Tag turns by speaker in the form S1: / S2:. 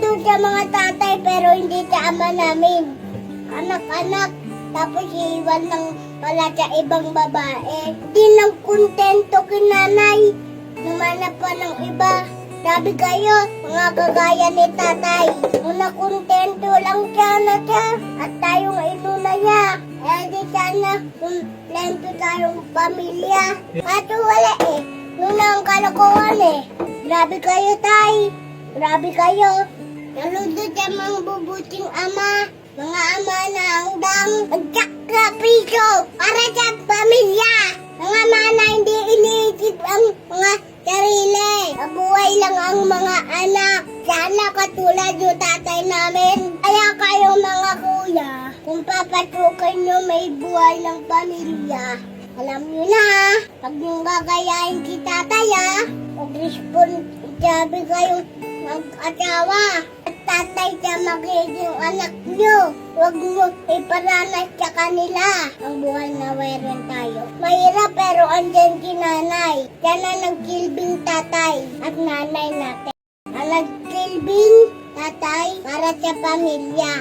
S1: doon sa mga tatay pero hindi sa ama namin. Anak-anak. Tapos iiwan lang pala sa ibang babae. Di nang kontento kinanay. Namanap pa ng iba. Sabi kayo, mga kagaya ni tatay. Una kontento lang sana siya. At tayong inuna niya. Eh di sana kontento tayong pamilya. Kaso wala eh. Yun ang kalokohan eh. Grabe kayo tay. Grabe kayo. Naludod sa mga bubuting ama. Mga ama na hanggang magsakrapiso para sa pamilya. Mga mana hindi iniisip ang mga sarili. Mabuhay lang ang mga anak. Sana katulad yung tatay namin. Kaya kayo mga kuya, kung papatukan nyo may buhay ng pamilya. Alam nyo na, pag yung gagayahin si tatay ah, pag respond, sabi kayo mag-asawa. Anak nyo. Huwag mo iparanas sa kanila. Ang buhay na meron tayo. Mahirap pero andyan si nanay. Siya na nagsilbing tatay at nanay natin. Ang nagsilbing tatay para sa pamilya.